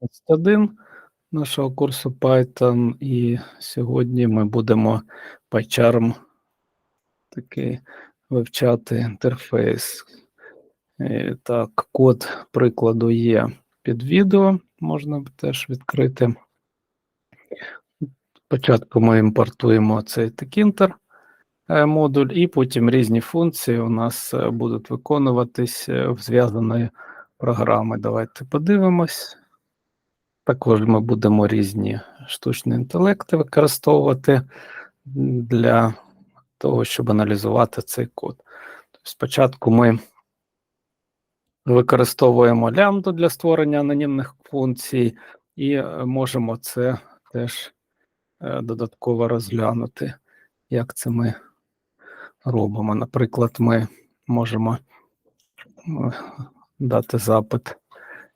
21 нашого курсу Python, і сьогодні ми будемо PyCharm такий вивчати інтерфейс. І Так, код прикладу є під відео, можна теж відкрити. Спочатку ми імпортуємо цей текінтер е, модуль, і потім різні функції у нас е, будуть виконуватись е, в зв'язаної програми. Давайте подивимось. Також ми будемо різні штучні інтелекти використовувати для того, щоб аналізувати цей код. Тобто спочатку ми використовуємо лямбду для створення анонімних функцій, і е, можемо це теж е, додатково розглянути, як це ми робимо. Наприклад, ми можемо е, дати запит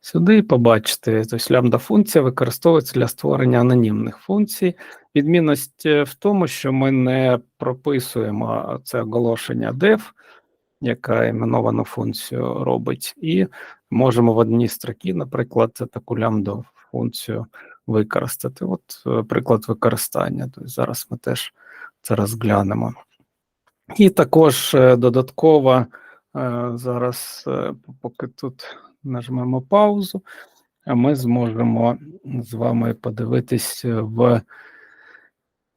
сюди і побачити. Тобто лямбда функція використовується для створення анонімних функцій. Відмінність е, в тому, що ми не прописуємо це оголошення def, яка іменовану функцію робить, і можемо в одній строкі, наприклад, таку лямбду функцію використати. От е, приклад використання. Тобто зараз ми теж це розглянемо. І також е, додатково зараз, поки тут нажмемо паузу, ми зможемо з вами подивитись в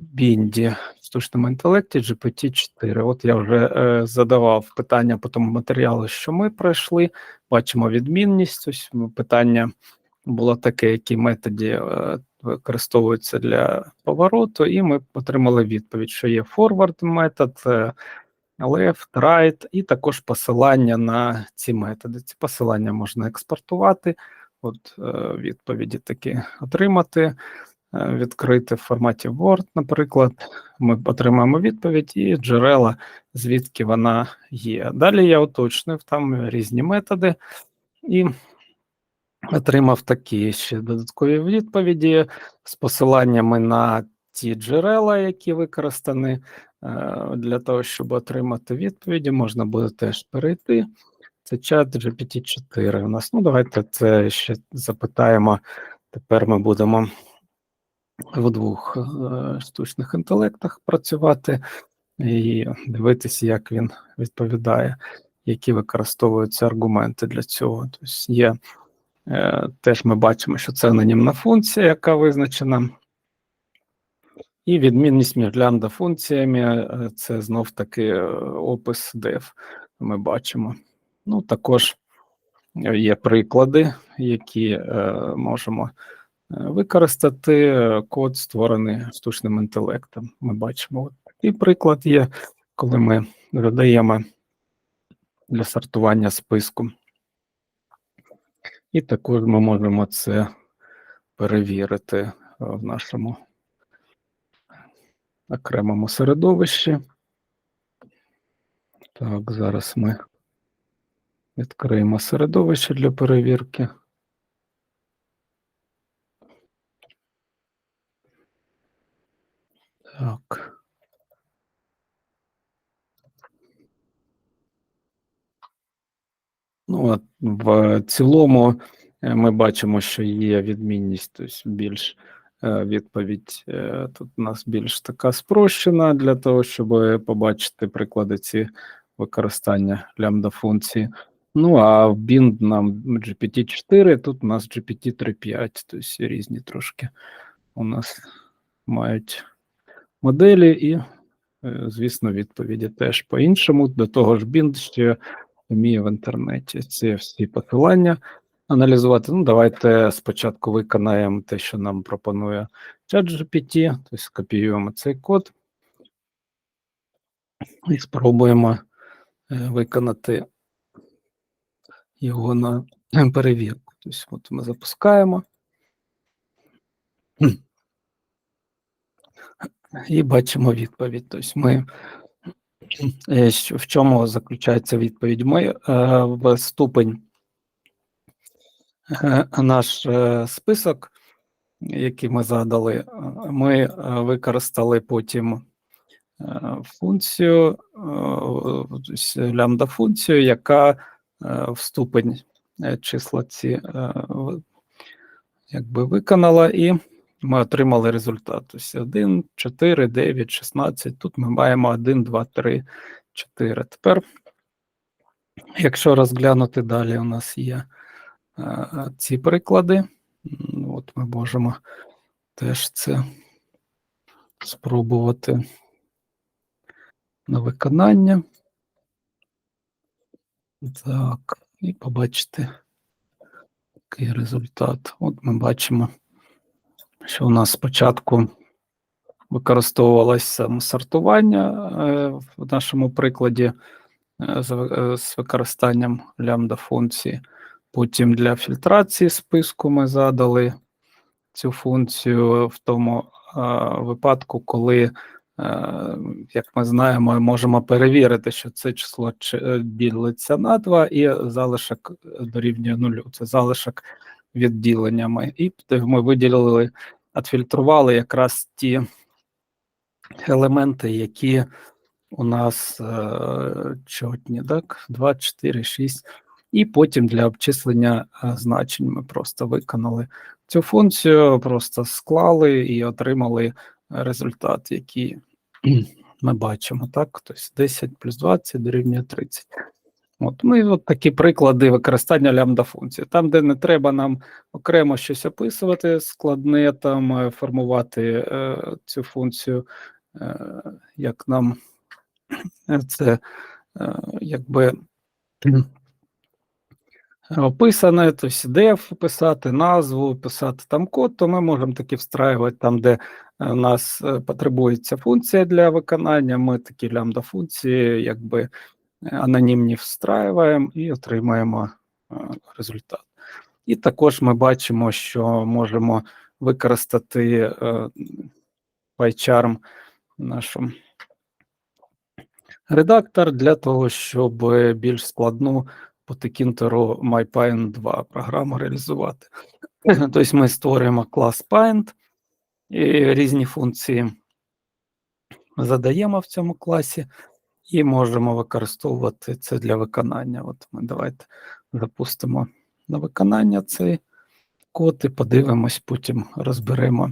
Бінді в штучному інтелекті GPT-4. От я вже е, задавав питання по тому матеріалу, що ми пройшли. Бачимо відмінність. Ось питання було таке, які методи е, використовуються для повороту, і ми отримали відповідь, що є forward метод, е, left, right, і також посилання на ці методи. Ці посилання можна експортувати. От е, відповіді такі отримати. Е, відкрити в форматі Word, наприклад, ми отримаємо відповідь і джерела, звідки вона є. Далі я уточнив там різні методи і отримав такі ще додаткові відповіді з посиланнями на ті джерела, які використані для того, щоб отримати відповіді, можна буде теж перейти. Це чат GPT-4 у нас. Ну, давайте це ще запитаємо. Тепер ми будемо в двох е, штучних інтелектах працювати і дивитися, як він відповідає, які використовуються аргументи для цього. Тобто є е, теж ми бачимо, що це анонімна функція, яка визначена. І відмінність між лямбда функціями е, це знов таки опис def. Ми бачимо. Ну, також є приклади, які е, можемо використати е, код, створений штучним інтелектом. Ми бачимо от такий приклад є, коли ми додаємо для сортування списку. І також ми можемо це перевірити е, в нашому окремому середовищі. Так, зараз ми відкриємо середовище для перевірки. Так. Ну, от в цілому е, ми бачимо, що є відмінність, тобто більш відповідь е, тут у нас більш така спрощена для того, щоб побачити приклади ці використання лямбда функції. Ну, а в bind нам GPT-4, тут у нас GPT-3.5, тобто різні трошки у нас мають моделі, і, е, звісно, відповіді теж по-іншому. До того ж, Бінд ще вміє в інтернеті ці всі посилання аналізувати. Ну, давайте спочатку виконаємо те, що нам пропонує ChatGPT, тобто скопіюємо цей код і спробуємо е, виконати його на перевірку. Тобто, от ми запускаємо. і бачимо відповідь. Тобто ми е, в чому заключається відповідь? Ми е, в ступень наш список, який ми задали, ми використали потім функцію, лямбда функцію, яка в ступень числа ці якби виконала, і ми отримали результат. Тобто 1, 4, 9, 16. Тут ми маємо 1, 2, 3, 4. Тепер, якщо розглянути далі, у нас є е, ці приклади. От ми можемо теж це спробувати на виконання. Так, і побачите такий результат. От ми бачимо, що у нас спочатку використовувалось саме сортування е, в нашому прикладі е, е, з використанням лямбда функції. Потім для фільтрації списку ми задали цю функцію в тому е, випадку, коли, е, як ми знаємо, можемо перевірити, що це число чи- е, ділиться на 2 і залишок дорівнює нулю. Це залишок відділення. Ми, і ми виділили, відфільтрували якраз ті елементи, які у нас чотні, так? 2, 4, 6. І потім для обчислення е, значень ми просто виконали цю функцію, просто склали і отримали результат, який ми бачимо. Так, тобто 10 плюс 20 дорівнює 30. От, ну от такі приклади використання лямбда функції. Там, де не треба нам окремо щось описувати, складне там е, формувати е, цю функцію, е, як нам це е, якби описане, тобто def писати, назву, писати там код, то ми можемо таки встраювати там, де е, у нас е, потребується функція для виконання. Ми такі лямбда функції, якби е, анонімні встраюємо і отримаємо е, результат. І також ми бачимо, що можемо використати е, PyCharm нашу редактор для того, щоб більш складну по текінтеру MyPython 2 програму реалізувати. Тобто ми створюємо клас Paint і різні функції задаємо в цьому класі і можемо використовувати це для виконання. От ми давайте запустимо на виконання цей код і подивимось, потім розберемо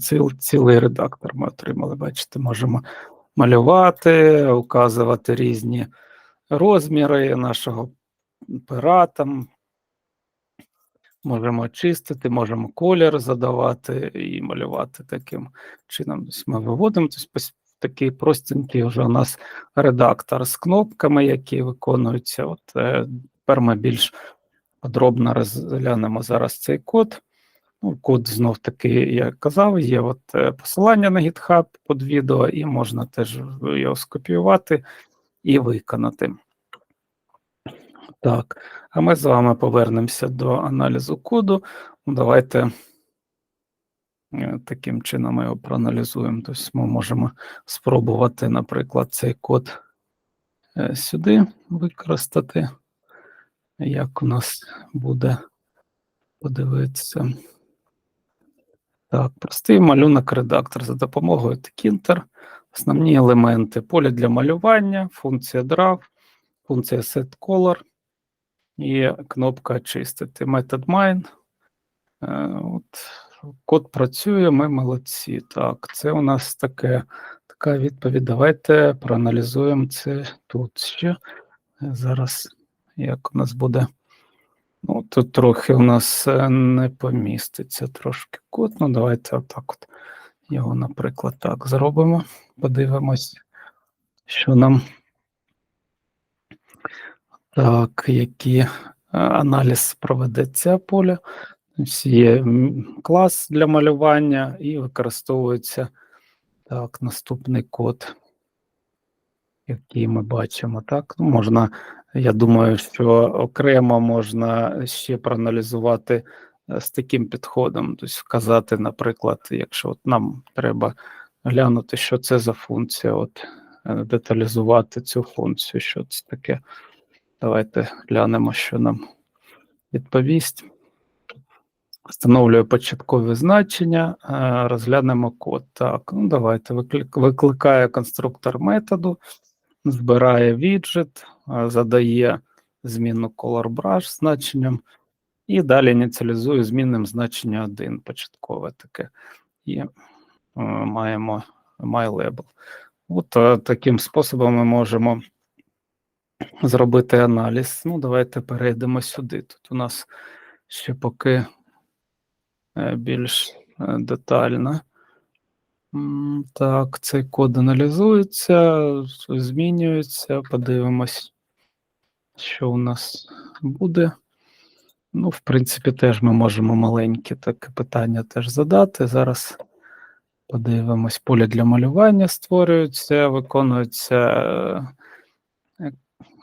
ціл, цілий редактор. Ми отримали. Бачите, можемо малювати, указувати різні розміри нашого пера там. Можемо очистити, можемо колір задавати і малювати таким чином. Тобто ми виводимо тобто, такий простенький вже у нас редактор з кнопками, які виконуються. От е, тепер ми більш подробно розглянемо зараз цей код. Ну, код знов таки, я казав, є от е, посилання на GitHub під відео, і можна теж його скопіювати і виконати. Так, а ми з вами повернемося до аналізу коду. Ну, Давайте е, таким чином його проаналізуємо. Тобто ми можемо спробувати, наприклад, цей код е, сюди використати. Як у нас буде подивитися. Так, простий малюнок редактор за допомогою Tkinter. Основні елементи поле для малювання, функція draw, функція setColor і кнопка очистити. Метод mine. Е, От, код працює, ми молодці. Так, це у нас таке, така відповідь. Давайте проаналізуємо це тут ще. Е, Зараз як у нас буде. Ну, тут трохи у нас е, не поміститься трошки код. Ну, давайте отак от його, наприклад, так зробимо. Подивимось, що нам. Так, які е, аналіз проведеться поля. Є клас для малювання і використовується так, наступний код, який ми бачимо. Так, ну, можна, я думаю, що окремо можна ще проаналізувати з таким підходом, тобто вказати, наприклад, якщо от нам треба глянути, що це за функція, от е, деталізувати цю функцію, що це таке. Давайте глянемо, що нам відповість. Встановлюю початкові значення, е, розглянемо код. Так, ну давайте викликає конструктор методу, збирає віджит, е, задає зміну color brush значенням І далі ініціалізую змінним значення 1, початкове таке. І е, маємо MyLabel. От е, таким способом ми можемо зробити аналіз. Ну, давайте перейдемо сюди. Тут у нас ще поки е, більш детально. Так, цей код аналізується, змінюється. Подивимось, що у нас буде. Ну, в принципі, теж ми можемо маленьке таке питання теж задати. Зараз подивимось, поле для малювання створюється, виконується. е,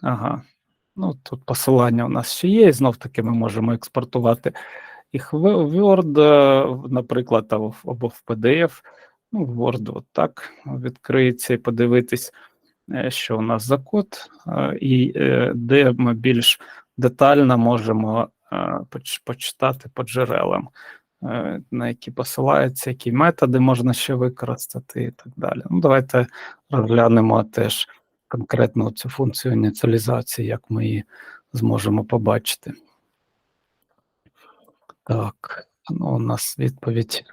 Ага. Ну, тут посилання у нас ще є, і знов таки ми можемо експортувати їх в Word, е, наприклад, або в- PDF. Ну, в Word от так відкриється і подивитись, е, що у нас за код, і де ми більш детально можемо почитати по джерелам, е, на які посилаються, які методи можна ще використати і так далі. Ну, давайте розглянемо теж конкретно цю функцію ініціалізації, як ми її зможемо побачити. Так, ну, у нас відповідь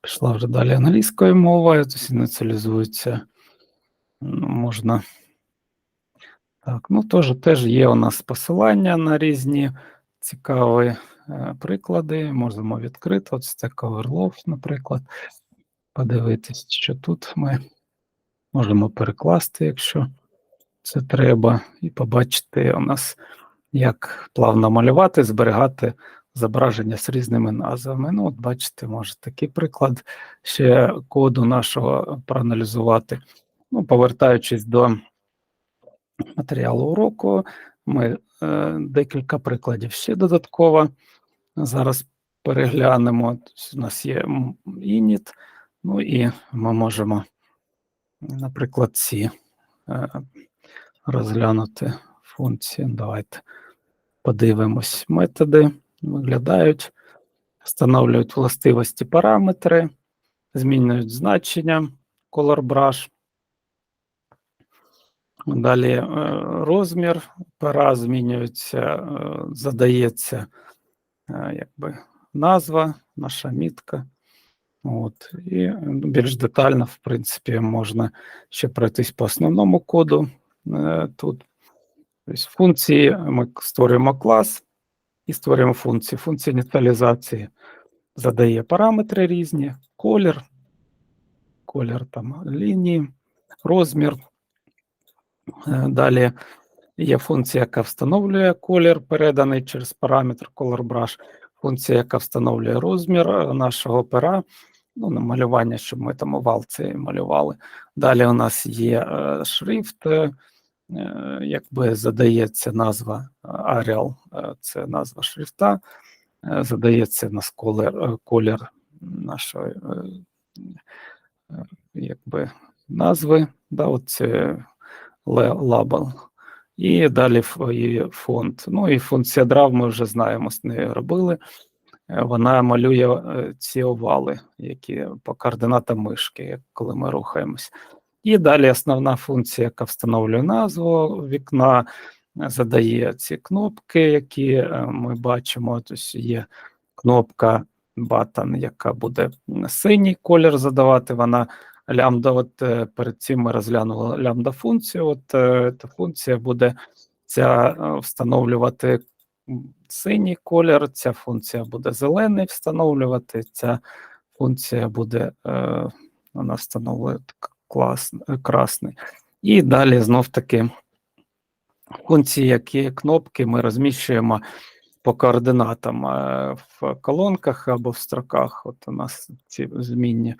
пішла вже далі англійською мовою, тобто ініціалізується. Ну, можна. Так, ну теж, теж є у нас посилання на різні цікаві е, приклади. Можемо відкрити. От Stack Overflow, наприклад, подивитись, що тут ми можемо перекласти, якщо це треба, і побачити у нас, як плавно малювати, зберігати зображення з різними назвами. Ну, от бачите, може такий приклад ще коду нашого проаналізувати. Ну, повертаючись до матеріалу уроку, ми декілька прикладів ще додатково зараз переглянемо. У нас є init, ну і ми можемо, наприклад, ці е, розглянути функції. Давайте подивимось. Методи виглядають, встановлюють властивості параметри, змінюють значення color brush. Далі е, розмір пера змінюється, е, задається е, якби назва, наша мітка. От, і більш детально, в принципі, можна ще пройтись по основному коду. Тут тобто функції ми створюємо клас і створюємо функції. Функція ініціалізації задає параметри різні, колір, колір там лінії, розмір. Е, Далі є функція, яка встановлює колір, переданий через параметр ColorBrush, функція, яка встановлює розмір е, нашого пера, ну, на малювання, щоб ми там овал цей малювали. Далі у нас є е, шрифт, якби задається назва Arial, це назва шрифта, задається у нас колір, колір нашої якби, назви, да, от це. І далі і фонд. Ну і функція драв ми вже знаємо, з нею робили. Е, Вона малює е, ці овали, які по координатам мишки, коли ми рухаємось. І далі основна функція, яка встановлює назву вікна, е, задає ці кнопки, які ми бачимо. Тобто є кнопка button, яка буде синій колір задавати. Вона лямбда, от е, перед цим ми розглянули лямбда функцію. От е, та функція буде ця е, встановлювати синій колір, ця функція буде зелений встановлювати, ця функція буде е, вона встановлює клас, е, красний. І далі знов таки функції, які кнопки ми розміщуємо по координатам е, в колонках або в строках. От у нас ці змінні.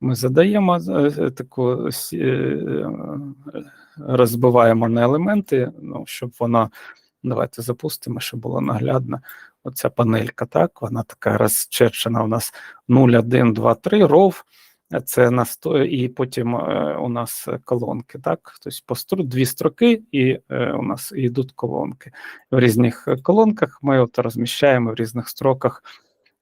Ми задаємо е, таку с- е, розбиваємо на елементи, ну, щоб вона. Давайте запустимо, щоб було наглядно. Оця панелька, так, вона така розчерчена у нас 0, 1, 2, 3, ров. Це на сто, і потім е, у нас колонки, так? Тобто по стру, дві строки, і е, у нас йдуть колонки. В різних е, колонках ми от розміщаємо в різних строках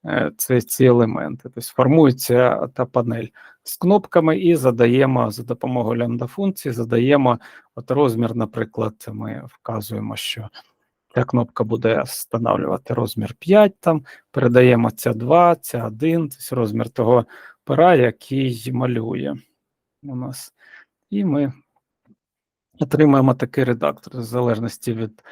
е, ці, ці елементи. Тобто формується та панель з кнопками і задаємо за допомогою лямбда функції, задаємо от розмір, наприклад, ми вказуємо, що Ця кнопка буде встановлювати розмір 5, там, передаємо ця 2, ця 1, тобто розмір того пера, який малює у нас. І ми отримаємо такий редактор, в залежності від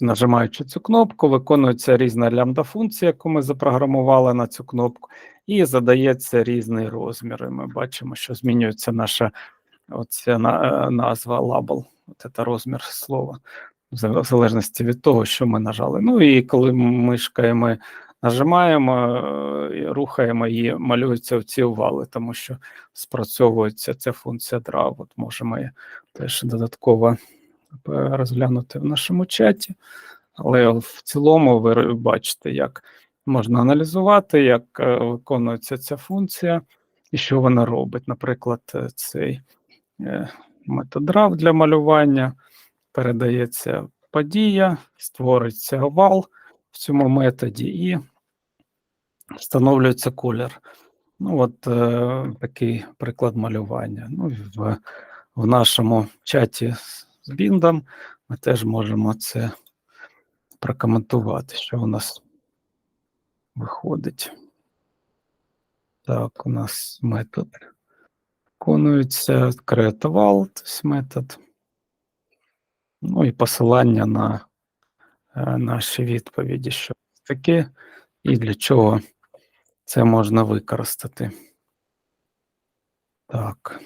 нажимаючи цю кнопку, виконується різна лямбда-функція, яку ми запрограмували на цю кнопку, і задається різний розмір. І ми бачимо, що змінюється наша оця е, назва label, от це розмір слова, в залежності від того, що ми нажали. Ну і коли мишкою ми нажимаємо, е, рухаємо її, малюються ці овали, тому що спрацьовується ця функція draw. От можемо її теж додатково е, розглянути в нашому чаті. Але в цілому ви бачите, як можна аналізувати, як е, виконується ця функція і що вона робить. Наприклад, е, цей е, метод RAW для малювання передається подія, створюється овал в цьому методі і встановлюється колір. Ну, от е, такий приклад малювання. Ну, в, в нашому чаті з- Біндом ми теж можемо це прокоментувати, що у нас виходить. Так, у нас метод виконується тобто метод. Ну і посилання на е, наші відповіді, що таке і для чого це можна використати. Так.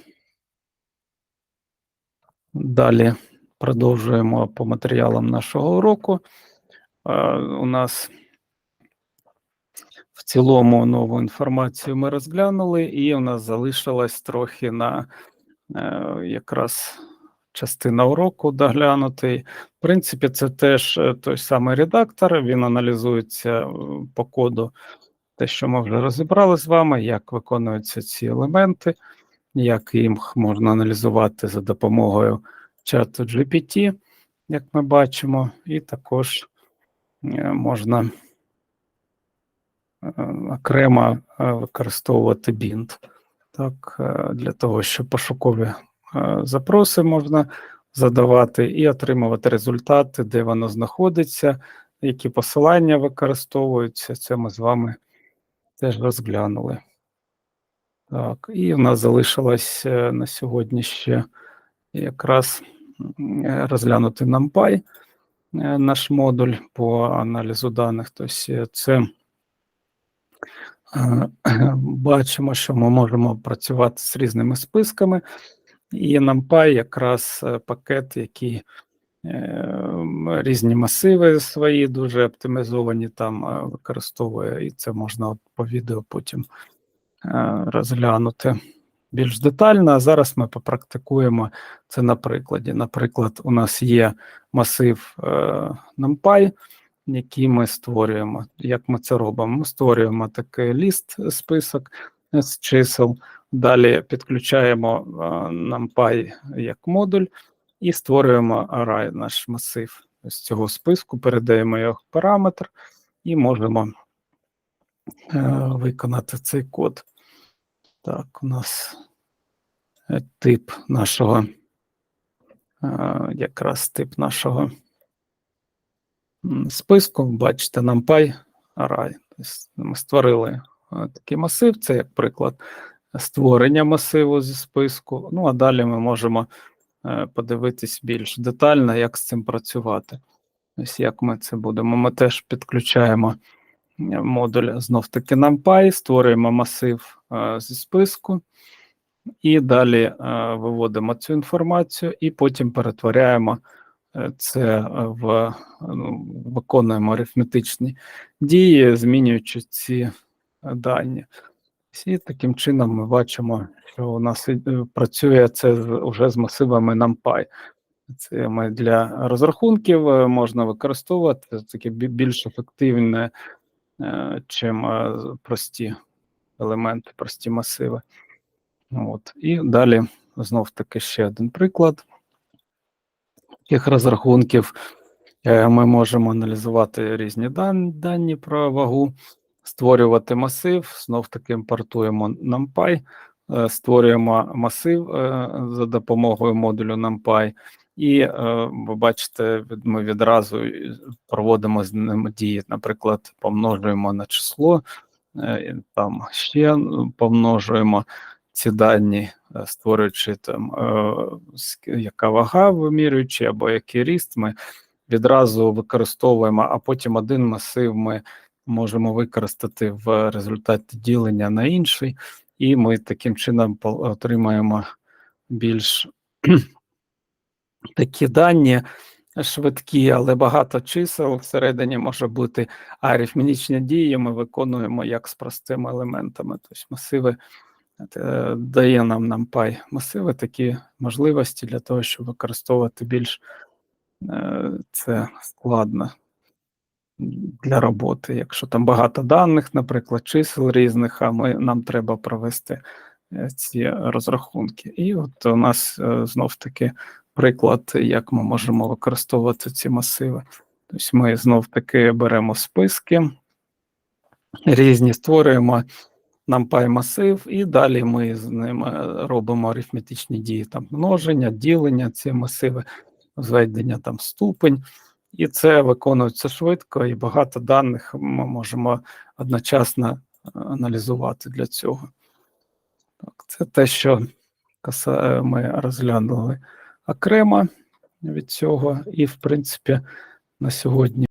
Далі продовжуємо по матеріалам нашого уроку. Е, У нас в цілому нову інформацію ми розглянули, і у нас залишилось трохи на е, якраз частина уроку доглянути. В принципі, це теж е, той самий редактор, він аналізується по коду, те, що ми вже розібрали з вами, як виконуються ці елементи, як їх можна аналізувати за допомогою чату GPT, як ми бачимо, і також е, можна е, окремо е, використовувати бінт. Так, для того, щоб пошукові запроси можна задавати і отримувати результати, де воно знаходиться, які посилання використовуються. Це ми з вами теж розглянули. Так, і в нас залишилось на сьогодні ще якраз розглянути NumPy, е, наш модуль по аналізу даних. Тобто це е, бачимо, що ми можемо працювати з різними списками, і NumPy якраз е, пакет, який різні масиви свої дуже оптимізовані там використовує, і це можна по відео потім розглянути більш детально. А зараз ми попрактикуємо це на прикладі. Наприклад, у нас є масив е, NumPy, який ми створюємо. Як ми це робимо? Ми створюємо такий ліст список з чисел. Далі підключаємо е, NumPy як модуль і створюємо array, наш масив з цього списку, передаємо його параметр і можемо е, виконати цей код. Так, у нас е, тип нашого, е, якраз тип нашого списку. Бачите, NumPy array. Тобто ми створили е, такий масив, це як приклад створення масиву зі списку. Ну, а далі ми можемо подивитись більш детально, як з цим працювати. Ось як ми це будемо. Ми теж підключаємо модуль знов таки NumPy, створюємо масив е, зі списку, і далі е, виводимо цю інформацію, і потім перетворяємо е, це в ну, виконуємо арифметичні дії, змінюючи ці дані. І таким чином ми бачимо, що у нас працює це вже з масивами NumPy. Це ми для розрахунків можна використовувати це таке більш ефективне, чим е, прості елементи, прості масиви. От. І далі знов таки ще один приклад. Таких розрахунків е, ми можемо аналізувати різні дані про вагу, створювати масив, знов таки імпортуємо NumPy, е, створюємо масив е, за допомогою модулю NumPy, І е, ви бачите, ми відразу проводимо з ним дії, наприклад, помножуємо на число, е, там ще ну, помножуємо ці дані, е, створюючи там, е, яка вага вимірюючи, або який ріст, ми відразу використовуємо, а потім один масив ми можемо використати в результаті ділення на інший, і ми таким чином отримаємо більш такі дані швидкі, але багато чисел всередині може бути, а арифметичні дії ми виконуємо як з простими елементами. Тобто масиви е, дає нам NumPy масиви такі можливості для того, щоб використовувати більш е, це складно для роботи. Якщо там багато даних, наприклад, чисел різних, а ми, нам треба провести е, ці розрахунки. І от у нас знов таки приклад, як ми можемо використовувати ці масиви. Тобто ми знов таки беремо списки, різні створюємо NumPy масив, і далі ми з ними робимо арифметичні дії, там множення, ділення, ці масиви, зведення там ступень. І це виконується швидко, і багато даних ми можемо одночасно е, аналізувати для цього. Так, це те, що ми розглянули окремо від цього, і, в принципі, на сьогодні.